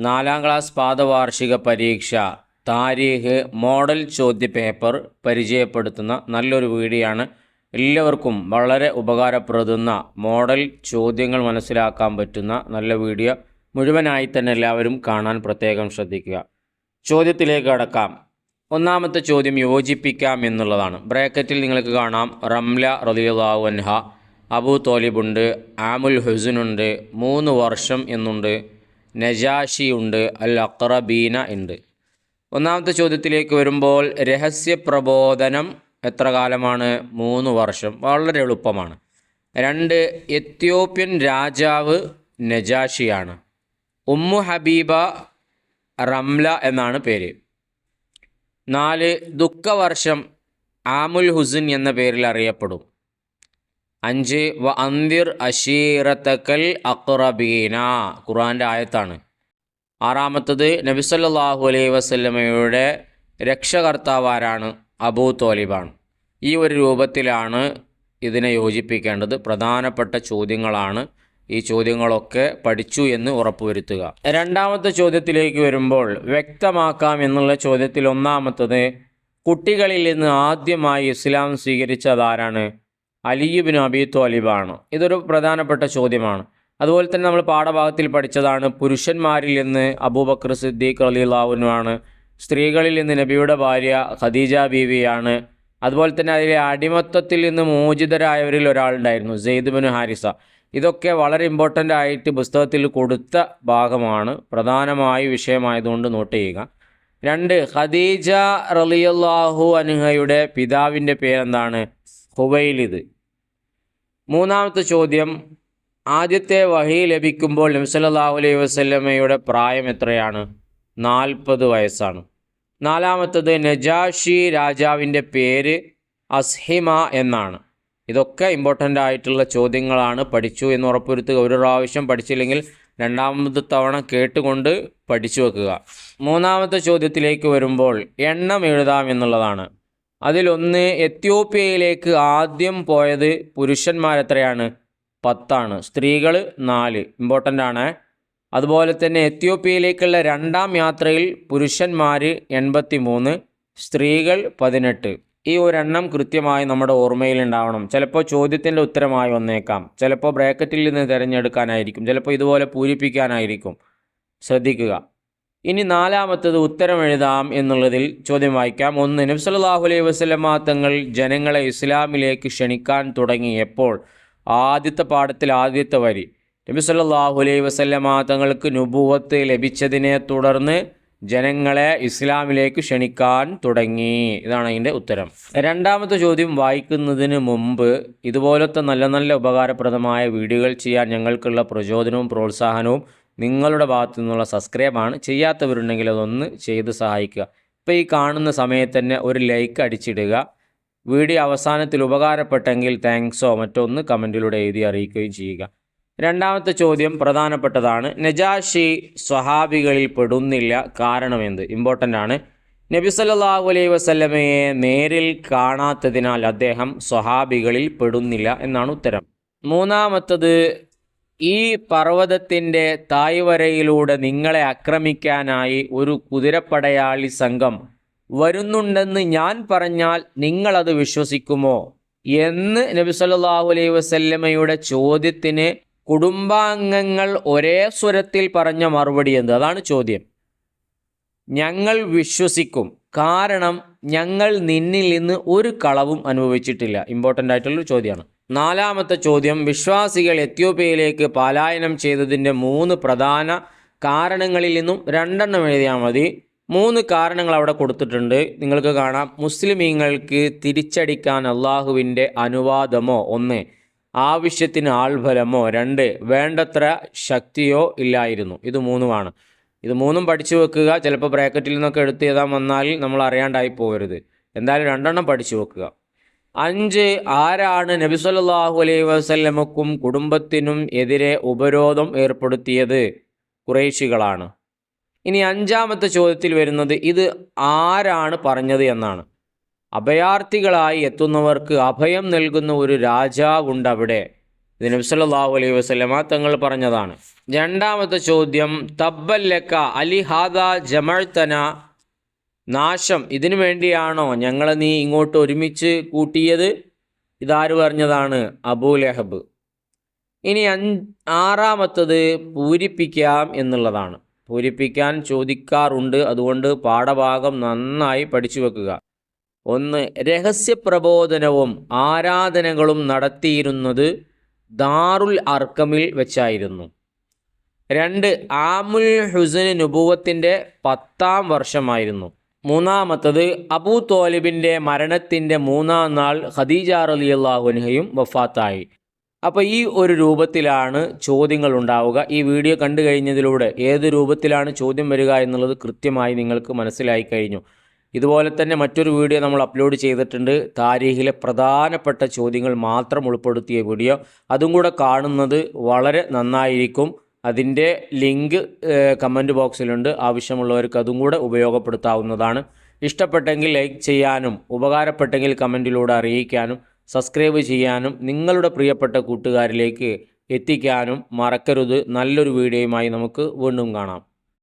നാലാം ക്ലാസ് പാദവാർഷിക പരീക്ഷ താരീഖ് മോഡൽ ചോദ്യപേപ്പർ പരിചയപ്പെടുത്തുന്ന നല്ലൊരു വീഡിയോയാണ്. എല്ലാവർക്കും വളരെ ഉപകാരപ്പെടുന്ന മോഡൽ ചോദ്യങ്ങൾ മനസ്സിലാക്കാൻ പറ്റുന്ന നല്ല വീഡിയോ മുഴുവനായി തന്നെ എല്ലാവരും കാണാൻ പ്രത്യേകം ശ്രദ്ധിക്കുക. ചോദ്യത്തിലേക്ക് കടക്കാം. ഒന്നാമത്തെ ചോദ്യം യോജിപ്പിക്കാം എന്നുള്ളതാണ്. ബ്രാക്കറ്റിൽ നിങ്ങൾക്ക് കാണാം. റംല റലിയുള്ളാഹു അൻഹ അബൂ തോലിബുണ്ട് ആമുൽ ഹുസുനുണ്ട് മൂന്ന് വർഷം എന്നുണ്ട് നജാഷിയുണ്ട് അൽ അക്രബീന ഉണ്ട്. ഒന്നാമത്തെ ചോദ്യത്തിലേക്ക് വരുമ്പോൾ രഹസ്യ പ്രബോധനം എത്ര കാലമാണ്? മൂന്ന് വർഷം. വളരെ എളുപ്പമാണ്. രണ്ട് എത്യോപ്യൻ രാജാവ് നജാഷിയാണ്. ഉമ്മു ഹബീബ റംല എന്നാണ് പേര്. നാല് ദുഃഖവർഷം ആമുൽ ഹുസിൻ എന്ന പേരിൽ അറിയപ്പെടും. അഞ്ച് വ അന്തിർ അഷീറത്തക്കൽ അക്റബീന ഖുറാന്റെ ആയത്താണ്. ആറാമത്തത് നബിസല്ലാഹു അലൈഹി വസല്ലമയുടെ രക്ഷകർത്താവാരാണ് അബൂ തോലിബാണ്. ഈ ഒരു രൂപത്തിലാണ് ഇതിനെ യോജിപ്പിക്കേണ്ടത്. പ്രധാനപ്പെട്ട ചോദ്യങ്ങളാണ്. ഈ ചോദ്യങ്ങളൊക്കെ പഠിച്ചു എന്ന് ഉറപ്പുവരുത്തുക. രണ്ടാമത്തെ ചോദ്യത്തിലേക്ക് വരുമ്പോൾ വ്യക്തമാക്കാം എന്നുള്ള ചോദ്യത്തിൽ ഒന്നാമത്തത് കുട്ടികളിൽ നിന്ന് ആദ്യമായി ഇസ്ലാം സ്വീകരിച്ചതാരാണ് അലിയുബിൻ അബി തോലിബാണ് ഇതൊരു പ്രധാനപ്പെട്ട ചോദ്യമാണ്. അതുപോലെ തന്നെ നമ്മൾ പാഠഭാഗത്തിൽ പഠിച്ചതാണ് പുരുഷന്മാരിൽ നിന്ന് അബൂബക്കർ സിദ്ദീഖ് അലിയുള്ളാവുനുമാണ് സ്ത്രീകളിൽ നിന്ന് നബിയുടെ ഭാര്യ ഖദീജ ബീവിയാണ് അതുപോലെ തന്നെ അതിലെ അടിമത്തത്തിൽ നിന്ന് മോചിതരായവരിൽ ഒരാളുണ്ടായിരുന്നു സെയ്ദ് ഹാരിസ. ഇതൊക്കെ വളരെ ഇമ്പോർട്ടന്റ് ആയിട്ട് പുസ്തകത്തിൽ കൊടുത്ത ഭാഗമാണ് പ്രധാനമായ വിഷയമായതുകൊണ്ട് നോട്ട് ചെയ്യുക. രണ്ട് ഖദീജ റലിയല്ലാഹു അനുഹയുടെ പിതാവിന്റെ പേരെന്താണ്? ഹുവൈലിദ്. മൂന്നാമത്തെ ചോദ്യം ആദ്യത്തെ വഹി ലഭിക്കുമ്പോൾ നബ്സല്ലാഹു അലൈഹി വസല്ലമയുടെ പ്രായം എത്രയാണ്? നാൽപ്പത് വയസ്സാണ്. നാലാമത്തത് നജാഷി രാജാവിന്റെ പേര് അസ്ഹിമ എന്നാണ്. ഇതൊക്കെ ഇമ്പോർട്ടന്റ് ആയിട്ടുള്ള ചോദ്യങ്ങളാണ് പഠിച്ചു എന്ന് ഉറപ്പുവരുത്തുക. ഒരു പ്രാവശ്യം പഠിച്ചില്ലെങ്കിൽ രണ്ടാമത് തവണ കേട്ടുകൊണ്ട് പഠിച്ചു വെക്കുക. മൂന്നാമത്തെ ചോദ്യത്തിലേക്ക് വരുമ്പോൾ എണ്ണം എഴുതാം എന്നുള്ളതാണ്. അതിലൊന്ന് എത്യോപ്യയിലേക്ക് ആദ്യം പോയത് പുരുഷന്മാർ പുരുഷന്മാരെത്രയാണ്. പത്താണ്. സ്ത്രീകൾ നാല്. ഇമ്പോർട്ടന്റ് ആണ്. അതുപോലെ തന്നെ എത്യോപ്യയിലേക്കുള്ള രണ്ടാം യാത്രയിൽ പുരുഷന്മാർ എൺപത്തി മൂന്ന് സ്ത്രീകൾ പതിനെട്ട്. ഈ ഒരെണ്ണം കൃത്യമായി നമ്മുടെ ഓർമ്മയിൽ ഉണ്ടാവണം. ചിലപ്പോൾ ചോദ്യത്തിന്റെ ഉത്തരമായി വന്നേക്കാം. ചിലപ്പോൾ ബ്രാക്കറ്റിൽ നിന്ന് തിരഞ്ഞെടുക്കാനായിരിക്കും. ചിലപ്പോൾ ഇതുപോലെ പൂരിപ്പിക്കാനായിരിക്കും. ശ്രദ്ധിക്കുക. ഇനി നാലാമത്തത് ഉത്തരം എഴുതാം എന്നുള്ളതിൽ ചോദ്യം വായിക്കാം. ഒന്ന് നബ്സല്ലാഹു അലൈഹി വസ്ലമ തങ്ങൾ ജനങ്ങളെ ഇസ്ലാമിലേക്ക് ക്ഷണിക്കാൻ തുടങ്ങിയപ്പോൾ ആദ്യത്തെ പാഠത്തിൽ ആദ്യത്തെ വരി. നബി സല്ലല്ലാഹു അലൈഹി വസല്ലമ തങ്ങൾക്ക് നുബുവത്ത് ലഭിച്ചതിനെ തുടർന്ന് ജനങ്ങളെ ഇസ്ലാമിലേക്ക് ക്ഷണിക്കാൻ തുടങ്ങി. ഇതാണ് അതിന്റെ ഉത്തരം. രണ്ടാമത്തെ ചോദ്യം വായിക്കുന്നതിന് മുമ്പ് ഇതുപോലത്തെ നല്ല നല്ല ഉപകാരപ്രദമായ വീഡിയോകൾ ചെയ്യാൻ ഞങ്ങൾക്കുള്ള പ്രചോദനവും പ്രോത്സാഹനവും നിങ്ങളുടെ ഭാഗത്തു നിന്നുള്ള സബ്സ്ക്രൈബാണ് ചെയ്യാത്തവരുണ്ടെങ്കിൽ അതൊന്ന് ചെയ്ത് സഹായിക്കുക. ഇപ്പോൾ ഈ കാണുന്ന സമയത്ത് തന്നെ ഒരു ലൈക്ക് അടിച്ചിടുക. വീഡിയോ അവസാനത്തിൽ ഉപകാരപ്പെട്ടെങ്കിൽ താങ്ക്സോ മറ്റോ ഒന്ന് കമന്റിലൂടെ എഴുതി അറിയിക്കുകയും ചെയ്യുക. രണ്ടാമത്തെ ചോദ്യം പ്രധാനപ്പെട്ടതാണ്. നജാഷി സ്വഹാബികളിൽ പെടുന്നില്ല. കാരണം കാരണമെന്ത് ഇമ്പോർട്ടന്റ് ആണ്. നബി സല്ലല്ലാഹു അലൈഹി വസല്ലമയെ നേരിൽ കാണാത്തതിനാൽ അദ്ദേഹം സ്വഹാബികളിൽ പെടുന്നില്ല എന്നാണ് ഉത്തരം. മൂന്നാമത്തത് ഈ പർവതത്തിന്റെ തായ്വരയിലൂടെ നിങ്ങളെ ആക്രമിക്കാനായി ഒരു കുതിരപ്പടയാളി സംഘം വരുന്നുണ്ടെന്ന് ഞാൻ പറഞ്ഞാൽ നിങ്ങളത് വിശ്വസിക്കുമോ? എന്ന് നബി സല്ലാഹു അലൈഹി വസല്ലമയുടെ ചോദ്യത്തിന് കുടുംബാംഗങ്ങൾ ഒരേ സ്വരത്തിൽ പറഞ്ഞ മറുപടി എന്ത്? അതാണ് ചോദ്യം. ഞങ്ങൾ വിശ്വസിക്കും. കാരണം ഞങ്ങൾ നിന്നിൽ നിന്ന് ഒരു കളവും അനുഭവിച്ചിട്ടില്ല. ഇമ്പോർട്ടന്റ് ആയിട്ടുള്ളൊരു ചോദ്യമാണ്. നാലാമത്തെ ചോദ്യം വിശ്വാസികൾ എത്യോപ്യയിലേക്ക് പലായനം ചെയ്തതിന്റെ മൂന്ന് പ്രധാന കാരണങ്ങളിൽ നിന്നും രണ്ടെണ്ണം എഴുതിയാൽ മതി. മൂന്ന് കാരണങ്ങൾ അവിടെ കൊടുത്തിട്ടുണ്ട്. നിങ്ങൾക്ക് കാണാം. മുസ്ലിമീങ്ങൾക്ക് തിരിച്ചടിക്കാൻ അള്ളാഹുവിന്റെ അനുവാദമോ? ഒന്ന് ആവശ്യത്തിന് ആൾഫലമോ രണ്ട് വേണ്ടത്ര ശക്തിയോ ഇല്ലായിരുന്നു. ഇത് മൂന്നുമാണ്. ഇത് മൂന്നും പഠിച്ചു വെക്കുക. ചിലപ്പോൾ ബ്രാക്കറ്റിൽ നിന്നൊക്കെ എടുത്ത് എഴുതാൻ വന്നാൽ നമ്മൾ അറിയാണ്ടായി പോകരുത്. എന്തായാലും രണ്ടെണ്ണം പഠിച്ചു വെക്കുക. അഞ്ച് ആരാണ് നബി സല്ലല്ലാഹു അലൈഹി വസല്ലമക്കും കുടുംബത്തിനും എതിരെ ഉപരോധം ഏർപ്പെടുത്തിയത്? കുറേശികളാണ് ഇനി അഞ്ചാമത്തെ ചോദ്യത്തിൽ വരുന്നത് ഇത് ആരാണ് പറഞ്ഞത് എന്നാണ്. അഭയാർത്ഥികളായി എത്തുന്നവർക്ക് അഭയം നൽകുന്ന ഒരു രാജാവുണ്ട് അവിടെ. ഇത് നബ്സല്ലാഹു അലൈഹി വസ്ലമ തങ്ങൾ പറഞ്ഞതാണ്. രണ്ടാമത്തെ ചോദ്യം തബ്ബല്ലക്ക അലി ഹാദ ജമഴ്ത്തന നാശം ഇതിനു വേണ്ടിയാണോ ഞങ്ങളെ നീ ഇങ്ങോട്ട് ഒരുമിച്ച് കൂട്ടിയത്? ഇതാര് പറഞ്ഞതാണ്? അബൂ ലഹബ്. ഇനി ആറാമത്തത് പൂരിപ്പിക്കാം എന്നുള്ളതാണ്. പൂരിപ്പിക്കാൻ ചോദിക്കാറുണ്ട്. അതുകൊണ്ട് പാഠഭാഗം നന്നായി പഠിച്ചു വെക്കുക. ഒന്ന് രഹസ്യപ്രബോധനവും ആരാധനകളും നടത്തിയിരുന്നത് ദാറുൽ അർക്കമിൽ വെച്ചായിരുന്നു. രണ്ട് ആമുൽ ഹുസന് നുബൂവത്തിന്റെ പത്താം വർഷമായിരുന്നു. മൂന്നാമത്തത് അബൂ തോലിബിന്റെ മരണത്തിന്റെ മൂന്നാം നാൾ ഖദീജ റലിയല്ലാഹുനഹയും വഫാത്തായി. അപ്പോൾ ഈ ഒരു രൂപത്തിലാണ് ചോദ്യങ്ങൾ ഉണ്ടാവുക. ഈ വീഡിയോ കണ്ടു കഴിഞ്ഞതിലൂടെ ഏത് രൂപത്തിലാണ് ചോദ്യം വരിക എന്നുള്ളത് കൃത്യമായി നിങ്ങൾക്ക് മനസ്സിലായി കഴിഞ്ഞു. ഇതുപോലെ തന്നെ മറ്റൊരു വീഡിയോ നമ്മൾ അപ്ലോഡ് ചെയ്തിട്ടുണ്ട്. താരീഖിലെ പ്രധാനപ്പെട്ട ചോദ്യങ്ങൾ മാത്രം ഉൾപ്പെടുത്തിയ വീഡിയോ. അതും കൂടെ കാണുന്നത് വളരെ നന്നായിരിക്കും. അതിന്റെ ലിങ്ക് കമന്റ് ബോക്സിലുണ്ട്. ആവശ്യമുള്ളവർക്ക് അതും കൂടെ ഉപയോഗപ്പെടുത്താവുന്നതാണ്. ഇഷ്ടപ്പെട്ടെങ്കിൽ ലൈക്ക് ചെയ്യാനും ഉപകാരപ്പെട്ടെങ്കിൽ കമന്റിലൂടെ അറിയിക്കാനും സബ്സ്ക്രൈബ് ചെയ്യാനും നിങ്ങളുടെ പ്രിയപ്പെട്ട കൂട്ടുകാരിലേക്ക് എത്തിക്കാനും മറക്കരുത്. നല്ലൊരു വീഡിയോയുമായി നമുക്ക് വീണ്ടും കാണാം.